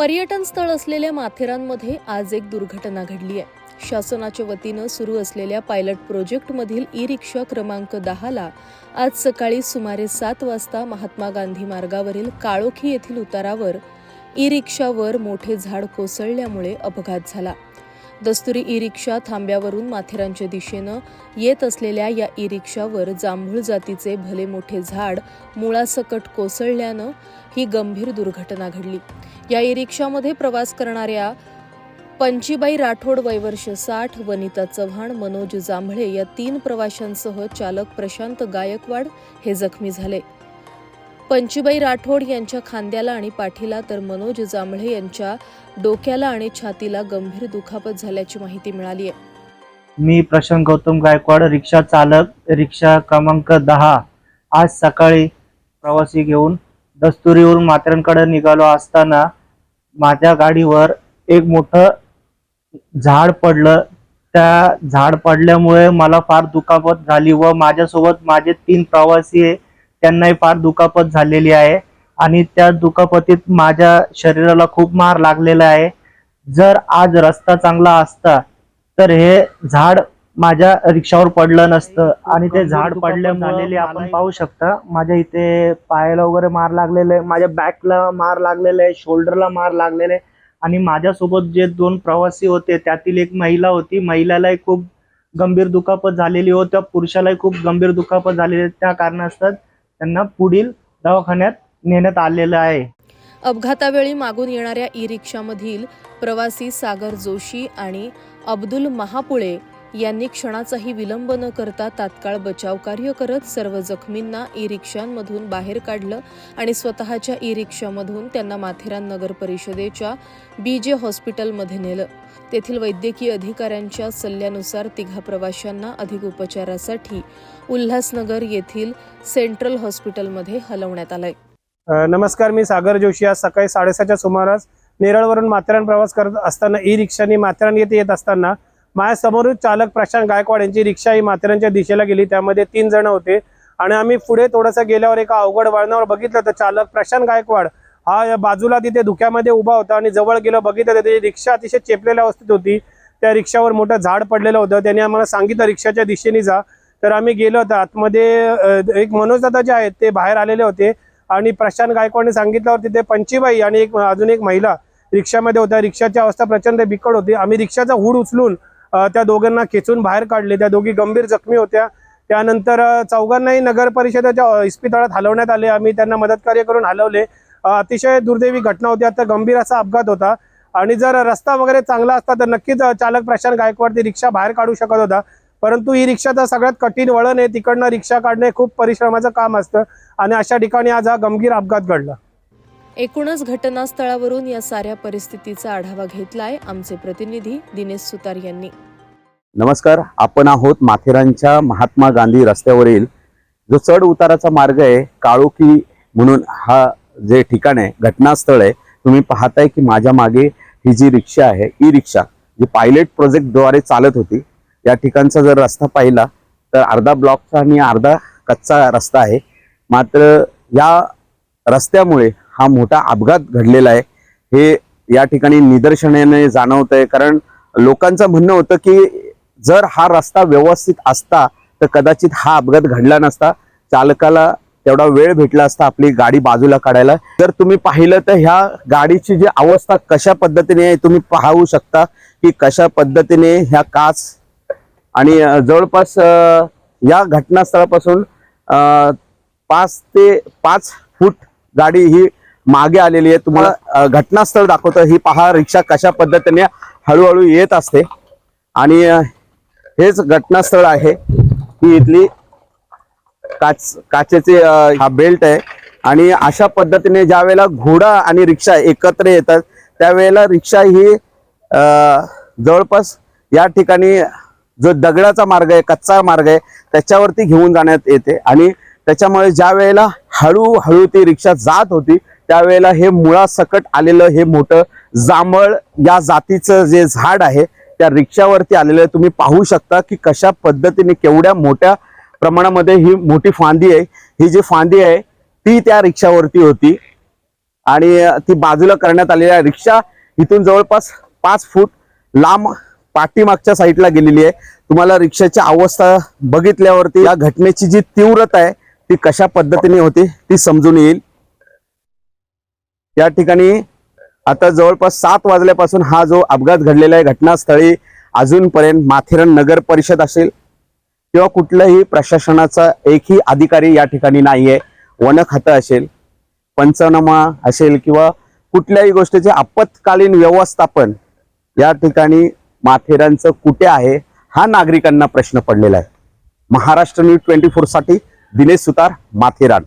पर्यटन स्थळ असलेल्या माथेरानमध्ये आज एक दुर्घटना घडली आहे. शासनाच्या वतीनं सुरू असलेल्या पायलट प्रोजेक्टमधील ई रिक्षा क्रमांक दहाला आज सकाळी सुमारे सात वाजता महात्मा गांधी मार्गावरील काळोखी येथील उतारावर ई रिक्षावर मोठे झाड कोसळल्यामुळे अपघात झाला. दस्तुरी ई रिक्षा थांब्यावरून माथेरानच्या दिशेनं येत असलेल्या या ई रिक्षावर जांभूळ जातीचे भले मोठे झाड मुळासकट कोसळल्यानं ही गंभीर दुर्घटना घडली. या ई रिक्षामध्ये प्रवास करणाऱ्या पंचीबाई राठोड वयवर्ष साठ वनिता चव्हाण मनोज जांभळे या तीन प्रवाशांसह चालक प्रशांत गायकवाड हे जखमी झाले. पंचीबाई राठोड यांच्या खांद्याला आणि पाठीला तर मनोज जांभळे यांच्या डोक्याला आणि छातीला गंभीर दुखापत झाल्याची माहिती मिळाली आहे. मी प्रशांत गौतम गायकवाड रिक्षा चालक रिक्षा क्रमांक दहा. आज सकाळी प्रवासी घेऊन दस्तुरीवरून माथेरानकडे निघालो असताना माझ्या गाडीवर एक मोठं झाड पडलं. त्या झाड पडल्यामुळे मला फार दुखापत झाली व माझ्यासोबत माझे तीन प्रवासी आहे त्यांनाही फार दुखापत झालेली आहे. आणि त्या दुखापतीत माझ्या शरीराला खूप मार लागलेला आहे. जर आज रस्ता चांगला असता तर हे झाड माझ्या रिक्षावर पडलं नसतं. आणि ते झाड पडल्यामुळे आपण पाहू शकता माझ्या इथे पायाला वगैरे मार लागलेले आहे माझ्या बॅकला मार लागलेला आहे शोल्डरला मार लागलेले. आहे आणि माझ्यासोबत जे दोन प्रवासी होते त्यातील एक महिला होती. महिलालाही खूप गंभीर दुखापत झालेली व त्या पुरुषालाही खूप गंभीर दुखापत झालेली. त्या कारणास्तव त्यांना पुढील दवाखान्यात नेण्यात आलेलं आहे. अपघातावेळी मागून येणाऱ्या ई रिक्षामधील प्रवासी सागर जोशी आणि अब्दुल महापुळे यांनी क्षणाचाही विलंब न करता तात्काळ बचाव कार्य करत सर्व जखमींना ई रिक्षांमधून बाहेर काढलं आणि स्वतःच्या ई रिक्षामधून त्यांना माथेरान नगर परिषदेच्या बी जे हॉस्पिटलमध्ये नेलं. तेथील वैद्यकीय अधिकाऱ्यांच्या सल्ल्यानुसार तिघा प्रवाशांना अधिक उपचारासाठी उल्हासनगर येथील सेंट्रल हॉस्पिटलमध्ये हलवण्यात आलंय. नमस्कार मी सागर जोशी. आज सकाळी साडेसहाच्या सुमारास नेरळवरून माथेरान प्रवास करत असताना ई रिक्षाने माथेरान येथे येत असताना माझ्यासमोरच चालक प्रशांत गायकवाड यांची रिक्षा ही माथेरानच्या दिशेला गेली. त्यामध्ये तीन जण होते. आणि आम्ही पुढे थोडंसं गेल्यावर एका अवघड वळणावर बघितलं तर चालक प्रशांत गायकवाड हा या बाजूला तिथे धुक्यामध्ये उभा होता आणि जवळ गेलं बघितलं तर त्याची रिक्षा अतिशय चेपलेल्या अवस्थेत होती. त्या रिक्षावर मोठं झाड पडलेलं होतं. त्याने आम्हाला सांगितलं रिक्षाच्या दिशेने जा. तर आम्ही गेलो होतो. आतमध्ये एक मनोजदादा जे आहेत ते बाहेर आलेले होते. आणि प्रशांत गायकवाडने सांगितल्यावर तिथे पंचीबाई आणि एक अजून एक महिला रिक्षामध्ये होत्या. रिक्षाची अवस्था प्रचंड बिकट होती. आम्ही रिक्षाचा हूड उचलून त्या दोघांना खेचून बाहेर काढले. त्या दोघी गंभीर जखमी होत्या. त्यानंतर चौघांनाही नगर परिषदेच्या इस्पितळात हलवण्यात आले. आम्ही त्यांना मदत कार्य करून हलवले. अतिशय दुर्दैवी घटना होती. आता गंभीर असा अपघात होता. आणि जर रस्ता वगैरे चांगला असता तर नक्कीच चालक प्रशांत गायकवाड ती रिक्षा बाहेर काढू शकत होता. परंतु ही तर सगळ्यात कठीण वळण आहे. तिकडनं रिक्षा काढणे खूप परिश्रमाचं काम असतं. आणि अशा ठिकाणी आज हा गंभीर अपघात घडला. एकूणच घटनास्थळावरून या साऱ्या परिस्थितीचा आढावा घेतलाय आमचे प्रतिनिधी दिनेश सुतार यांनी. नमस्कार आपण आहोत माथेरानच्या महात्मा गांधी रस्त्यावरील जो चढ उताराचा मार्ग आहे काळोखी म्हणून हा जे ठिकाण आहे घटनास्थळ आहे तुम्ही पाहताय की माझ्या मागे ही जी रिक्षा आहे ई रिक्षा जी पायलट प्रोजेक्टद्वारे चालत होती या ठिकाणचा जर रस्ता पाहिला तर अर्धा ब्लॉकचा आणि अर्धा कच्चा रस्ता आहे. मात्र या रस्त्यामुळे हा मोठा अपघात घडलेला आहे. हे या ठिकाणी निदर्शनाने जाणवत आहे कारण लोकांचं म्हणणं होतं की जर हा रस्ता व्यवस्थित असता तर कदाचित हा अपघात घडला नसता. चालकाला तेवढा वेळ भेटला असता आपली गाडी बाजूला काढायला. जर तुम्ही पाहिलं तर ह्या गाडीची जी अवस्था कशा पद्धतीने आहे तुम्ही पाहू शकता की कशा पद्धतीने ह्या काच आणि जवळपास या घटनास्थळापासून पाच ते पाच फूट गाडी ही मागे आलेली आहे. तुम्हाला घटनास्थळ दाखवतं. ही पहा रिक्षा कशा पद्धतीने हळूहळू येत असते. आणि हेच घटनास्थळ आहे. ही इथली काच काचेचे हा बेल्ट आहे. आणि अशा पद्धतीने ज्या वेळेला घोडा आणि रिक्षा एकत्र येतात त्यावेळेला रिक्षा ही जवळपास या ठिकाणी जो दगडाचा मार्ग आहे कच्चा मार्ग आहे त्याच्यावरती घेऊन जाण्यात येते. आणि त्याच्यामुळे ज्या वेळेला हळूहळू ती रिक्षा जात होती त्यावेळेला हे मुळासकट आलेलं हे मोठं जांभळ या जातीचं जे झाड आहे त्या रिक्षावरती आलेलं आहे. तुम्ही पाहू शकता की कशा पद्धतीने केवढ्या मोठ्या प्रमाणामध्ये ही मोठी फांदी आहे. ही जी फांदी आहे ती त्या रिक्षावरती होती. आणि ती बाजूला करण्यात आलेली आहे. रिक्षा इथून जवळपास पाच फूट लांब पाठीमागच्या साईडला गेलेली आहे. तुम्हाला रिक्षाची अवस्था बघितल्यावरती या घटनेची जी तीव्रता आहे ती कशा पद्धतीने होती ती समजून येईल. या ठिकाणी आता जवळपास सात वाजल्यापासून हा जो अपघात घडलेला आहे घटनास्थळी अजूनपर्यंत माथेरान नगर परिषद असेल किंवा कुठल्याही प्रशासनाचा एकही अधिकारी या ठिकाणी नाहीये वन खातं असेल पंचनामा असेल किंवा कुठल्याही गोष्टीचे आपत्कालीन व्यवस्थापन या ठिकाणी माथेरानचं कुठे आहे हा नागरिकांना प्रश्न पडलेला आहे. महाराष्ट्र न्यूज ट्वेंटी फोरसाठी दिनेश सुतार माथेरान.